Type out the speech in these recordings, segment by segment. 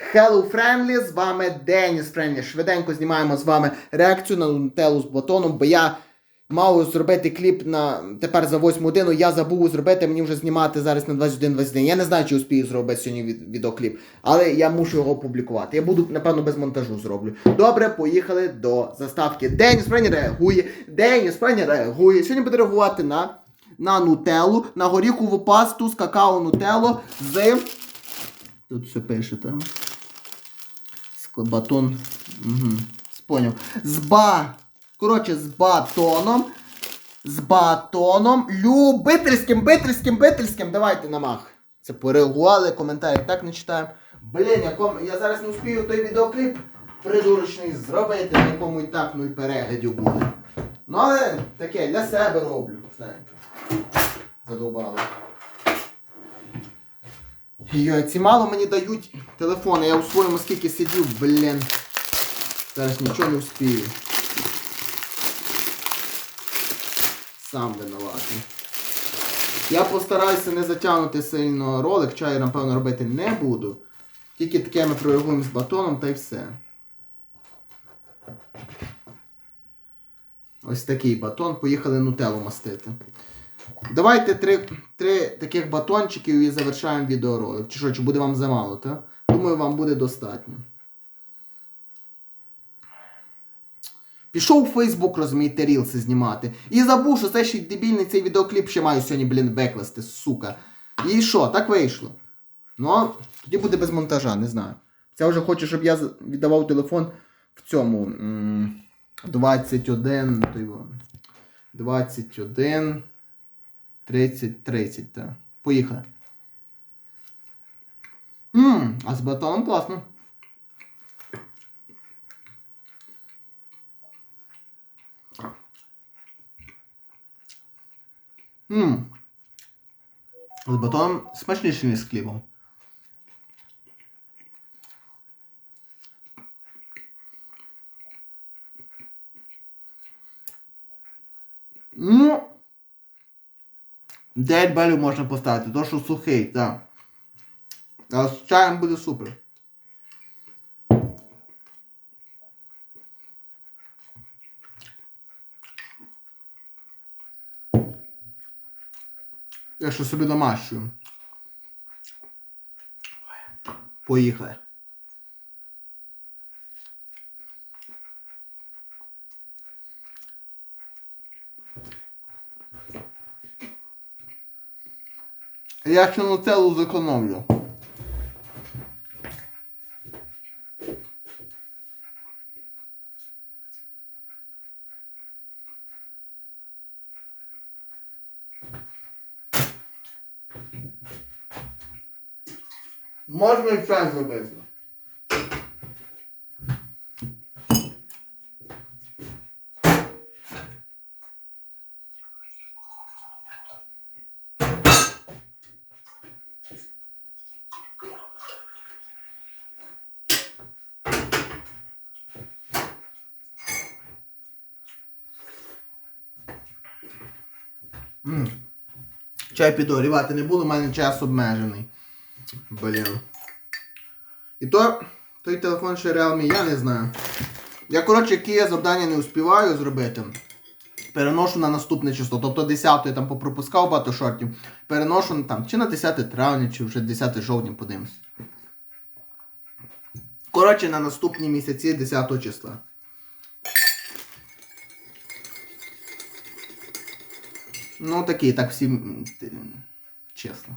Hello Friendly, з вами Деніс Френлі. Швиденько знімаємо з вами реакцію на нутеллу з батоном, бо я мав зробити кліп на тепер за 8 годину. Я забув зробити, мені вже знімати зараз на 21-21. Я не знаю, чи успію зробити сьогодні відеокліп, але я мушу його опублікувати. Я буду, напевно, без монтажу зроблю. Добре, поїхали до заставки. Деніс Френлі реагує. Деніс Френлі реагує. Сьогодні буде реагувати на, на нутеллу, на горіхову пасту з какао нутелло з. Тут все пише, там. Батон. Угу. Поняв. З ба. Коротше, з батоном. З батоном. Любительським, бительським, бительським. Давайте на мах. Це порегували, коментарі так не читаємо. Блін, я, ком... я зараз не успію той відеокліп придурочний зробити, на якому і так нуль переглядів буде. Ну але таке, для себе роблю. Знаєте. Задовбало. Йой, ці мало мені дають телефони. Я у своєму скільки сидів, блін. Зараз нічого не вспію. Сам винуватий. Я постараюся не затягнути сильно ролик, чаю, напевно, робити не буду. Тільки таке ми прореагуємо з батоном та й все. Ось такий батон. Поїхали нутеллу мастити. Давайте три, три таких батончиків і завершаємо відеоролик. Чи що, чи буде вам замало, так? Думаю, вам буде достатньо. Пішов у Фейсбук, розумієте, рілси знімати. І забув, що це ще дебільний цей відеокліп ще маю сьогодні, блін, викласти, сука. І що, так вийшло. Ну, тоді буде без монтажа, не знаю. Це вже хоче, щоб я віддавав телефон в цьому. 21. 21. 30, 30, так. Поїхали. Ммм, а з батоном класно. Ммм. З батоном смачніше, ніж з хлібом. Ну. 9 балів можна поставити, то що сухий, так. А з чаєм буде супер. Я ще собі домашню. Поїхали. Я ще нутеллу зекономлю. Можна і чай зробити. М. Чай підогрівати не буду, у мене час обмежений. Блін. І то той телефон ще Realme, я не знаю. Я, коротше, які я завдання не успіваю зробити. Переношу на наступне число. Тобто 10 я там попропускав багато шортів. Переношу там чи на 10 травня, чи вже 10 жовтня подивимось. Коротше, на наступні місяці 10 числа. Ну, такі, так всі. Чесно.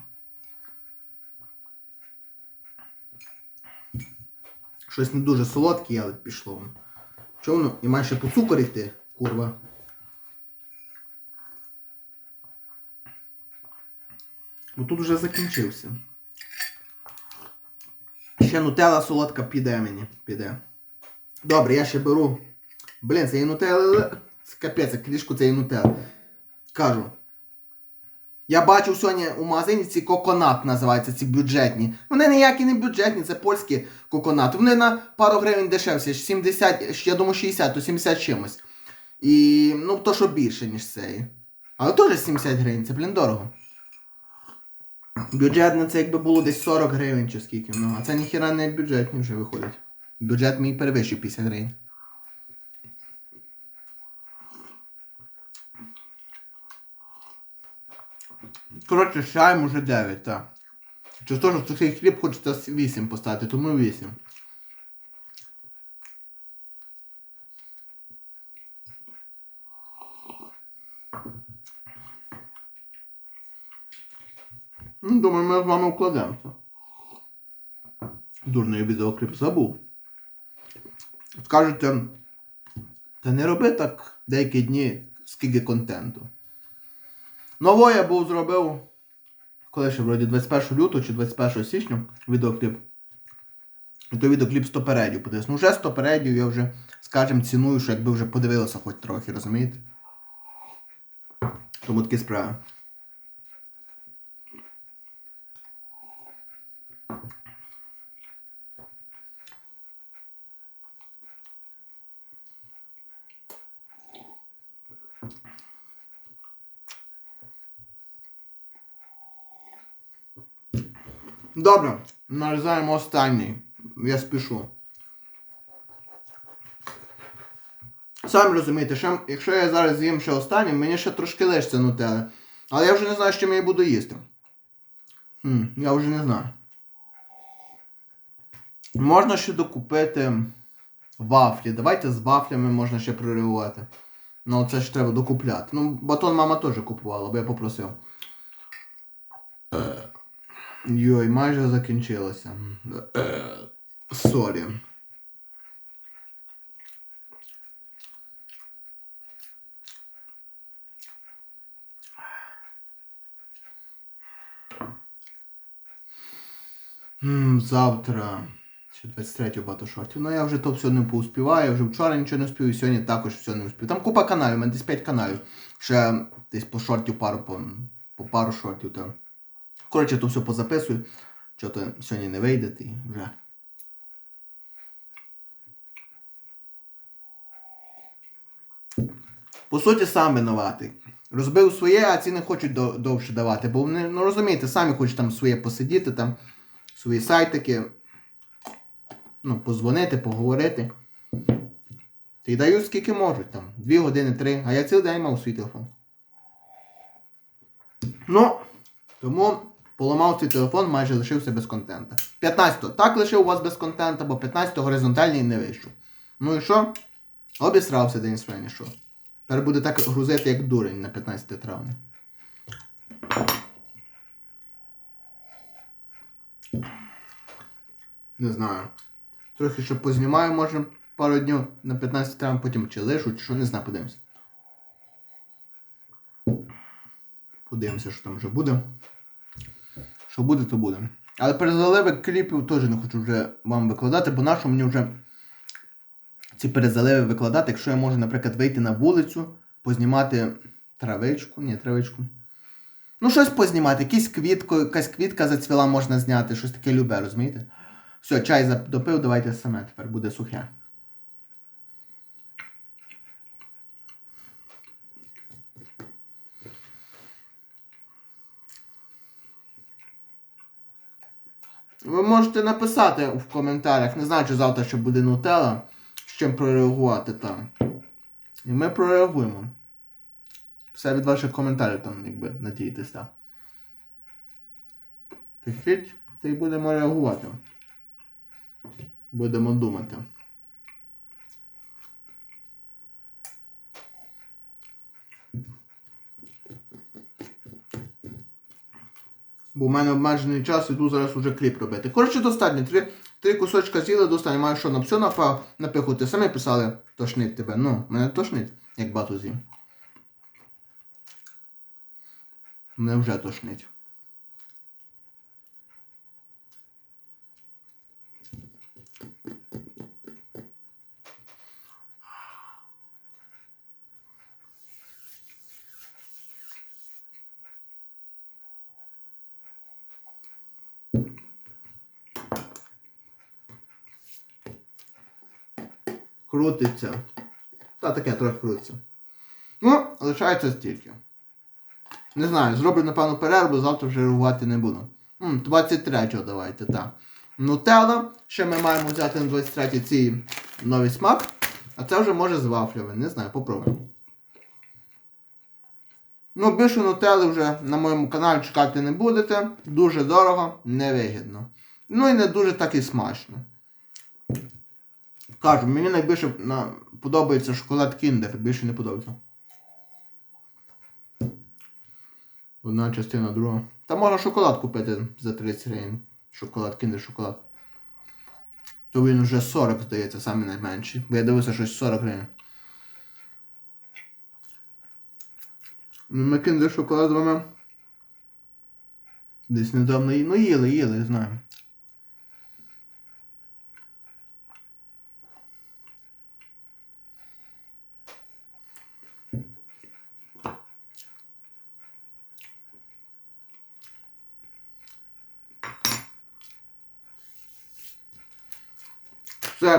Щось не дуже солодке, але пішло. воно. Чого воно? І має ще по цукор йти, курва. Бо тут вже закінчився. Ще нутелла солодка піде мені. Піде. Добре, я ще беру. Блін, це є нутелла. Капець, клішку це є нутелла. Кажу. Я бачив сьогодні у магазині ці коконат називаються, ці бюджетні. Вони ніякі не бюджетні, це польські коконати. Вони на пару гривень дешевші, 70, я думаю 60, то 70 чимось. І ну то що більше, ніж цей. Але теж 70 гривень, це, блін, дорого. Бюджетне це якби було десь 40 гривень чи скільки. Ну, а це ніхіра не бюджетні вже виходить. Бюджет мій перевищив 50 гривень. Коротше, чаєм уже 9, так. Через те, що сухий хліб хочеться 8 поставити, тому 8. Ну, думаю, ми з вами вкладемося. Дурний відеокліп забув. Скажете, та не роби так деякі дні, скільки контенту. Нового я був зробив, коли ще вроді 21 лютого чи 21 січня відеокліп. І то відеокліп 100 передів подивився. Ну вже 100 передів я вже, скажем, ціную, що якби вже подивилися хоч трохи, розумієте? Тому такі справи. Добре, нарізаємо останній. Я спішу. Самі розумієте, що, якщо я зараз з'їм ще останній, мені ще трошки лишиться нутели. Але я вже не знаю, чим я буду їсти. Хм, я вже не знаю. Можна ще докупити вафлі. Давайте з вафлями можна ще прореагувати. Ну, це ж треба докупляти. Ну, батон мама теж купувала, бо я попросив. Йой, майже закінчилося. Е, Сорі. Завтра. Ще 23 багато шортів. Ну я вже то все не поуспіваю, я вже вчора нічого не успів, і сьогодні також все не успів. Там купа каналів, у мене десь 5 каналів. Ще десь по шортів пару по, по пару шортів там. Коротше, то все позаписую. Що то сьогодні не вийде, і вже. По суті, сам винуватий. Розбив своє, а ці не хочуть до- довше давати. Бо вони, ну розумієте, самі хочуть там своє посидіти, там свої сайтики. Ну, позвонити, поговорити. Та й дають скільки можуть, там, 2 години, 3, а я цілий день мав свій телефон. Ну, тому поламав цей телефон, майже лишився без контента. 15-го. Так лишив вас без контента, бо 15-го горизонтальний не вийшов. Ну і що? Обісрався своє, що. Тепер буде так грузити, як дурень на 15 травня. Не знаю. Трохи ще познімаю, може, пару днів на 15 травня, потім чи лишу, чи що, не знаю, подивимося. Подивимося, що там вже буде. Що буде, то буде. Але перезаливи кліпів теж не хочу вже вам викладати, бо нащо мені вже ці перезаливи викладати, якщо я можу, наприклад, вийти на вулицю, познімати травичку, ні, травичку. Ну, щось познімати, якісь квітку, якась квітка зацвіла можна зняти, щось таке любе, розумієте? Все, чай допив, давайте саме, тепер буде сухе. Ви можете написати в коментарях, не знаю, чи завтра ще буде нутелла, з чим прореагувати там. І ми прореагуємо. Все від ваших коментарів там, якби, надійтесь, так. Пишіть, та й будемо реагувати. Будемо думати. Бо в мене обмежений час, іду зараз уже кліп робити. Коротше, достатньо. Три, три кусочка з'їли, достатньо. Маю що на все напав, напихати. Самі писали, тошнить тебе. Ну, мене тошнить, як бату з'їм. Мене вже тошнить. Крутиться. Та таке трохи крутиться. Ну, лишається стільки. Не знаю, зроблю, напевно, перерву, завтра вже реагувати не буду. 23-го давайте, так. Нутелла. Ще ми маємо взяти на 23 ці новий смак. А це вже може з вафлями. Не знаю, попробуємо. Ну, більше нутелли вже на моєму каналі чекати не будете. Дуже дорого, невигідно. Ну і не дуже так і смачно. Кажу, мені найбільше на, подобається шоколад Kinder, більше не подобається. Одна частина, друга. Та можна шоколад купити за 30 гривень. Шоколад, Kinder шоколад. То він вже 40, здається, самий найменший. Бо я дивився щось 40 гривень. Ну, ми Kinder шоколад з вами. Десь недавно ну їли, їли, знаю. Все,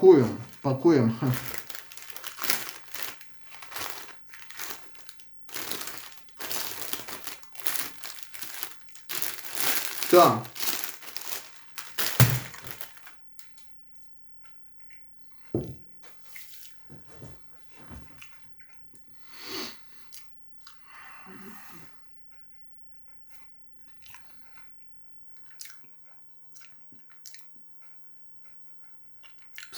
батон пакуємо. Пакуємо. Так.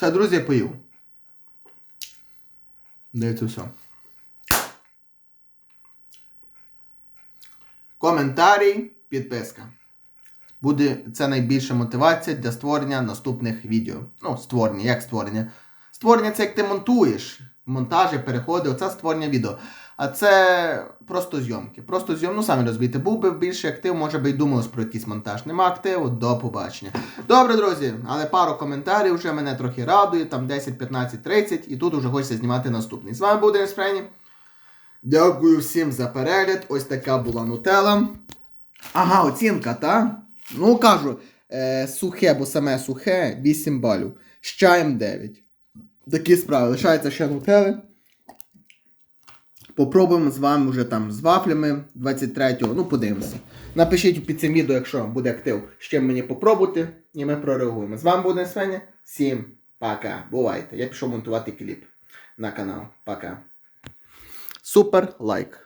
Все, друзі, я поїв. Дається все. Коментарі, підписка. Буде це найбільша мотивація для створення наступних відео. Ну, створення, як створення? Створення це як ти монтуєш. Монтажі, переходи, оце створення відео. А це просто зйомки. Просто зйом, ну самі розумієте, був би більше актив, може би й думалось про якийсь монтаж. Нема активу, до побачення. Добре, друзі, але пару коментарів вже мене трохи радує, там 10, 15, 30, і тут вже хочеться знімати наступний. З вами був Денис Френі. Дякую всім за перегляд. Ось така була нутела. Ага, оцінка, та? Ну кажу, е, сухе, бо саме сухе 8 балів. З чаєм 9. Такі справи. Лишається ще нутели. Попробуємо з вами вже там з вафлями 23-го. Ну, подивимося. Напишіть під цим відео, якщо буде актив, з чим мені попробувати, і ми прореагуємо. З вами був Денис. Всім пока. Бувайте. Я пішов монтувати кліп на канал. Пока. Супер лайк.